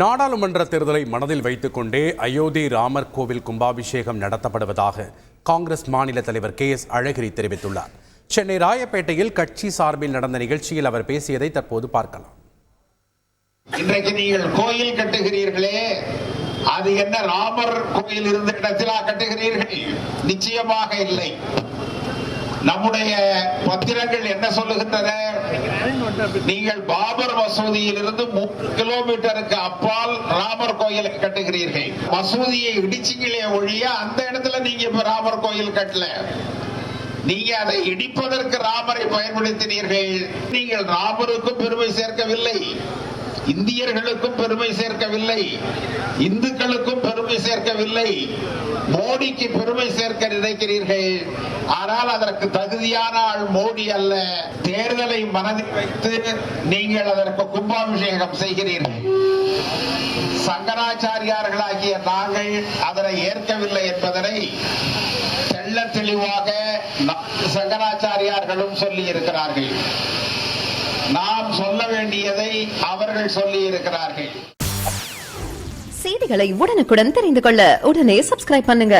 நாடாளுமன்ற தேர்தலை மனதில் வைத்துக்கொண்டே அயோத்தி ராமர் கோவில் கும்பாபிஷேகம் நடத்தப்படுவதாக காங்கிரஸ் மாநில தலைவர் கே எஸ் அழகிரி தெரிவித்துள்ளார். சென்னை ராயப்பேட்டையில் கட்சி சார்பில் நடந்த நிகழ்ச்சியில் அவர் பேசியதை தற்போது பார்க்கலாம். இன்றைக்கு நீங்கள் கோயில் கட்டுகிறீர்களே அது என்ன ராமர் கோயில் இருந்த இடத்திலா கட்டுகிறீர்கள்? நிச்சயமாக இல்லை. நம்முடைய பத்திரங்கள் என்ன சொல்லுகின்றன? நீங்கள் பாபர் மசூதியில் இருந்து மூன்று கிலோமீட்டருக்கு அப்பால் ராமர் கோயில் கட்டுகிறீர்கள். மசூதியை இடிச்சிங்களே ஒழிய அந்த இடத்துல நீங்க இப்ப ராமர் கோயில் கட்டல. நீங்க அதை இடிப்பதற்கு ராமரை பயன்படுத்தினீர்கள். நீங்கள் ராமருக்கும் பெருமை சேர்க்கவில்லை. இந்தியர்களுக்கும் பெருமை சேர்க்கவில்லை. இந்துக்களுக்கும் பெருமை சேர்க்கவில்லை. மோடிக்கு பெருமை சேர்க்க நினைக்கிறீர்கள். ஆனால் அதற்கு தகுதியான ஆள் மோடி அல்ல. தேர்தலை மனதில் வைத்து நீங்கள் அதற்கு கும்பாபிஷேகம் செய்கிறீர்கள். சங்கராச்சாரியார்களாகிய நாங்கள் அதனை ஏற்கவில்லை என்பதனை தெள்ள தெளிவாக சங்கராச்சாரியார்களும் சொல்லி இருக்கிறார்கள் நாம் சொல்ல வேண்டியதை அவர்கள் சொல்லி இருக்கிறார்கள் செய்திகளை உடனுக்குடன் தெரிந்து கொள்ள உடனே சப்ஸ்கிரைப் பண்ணுங்க.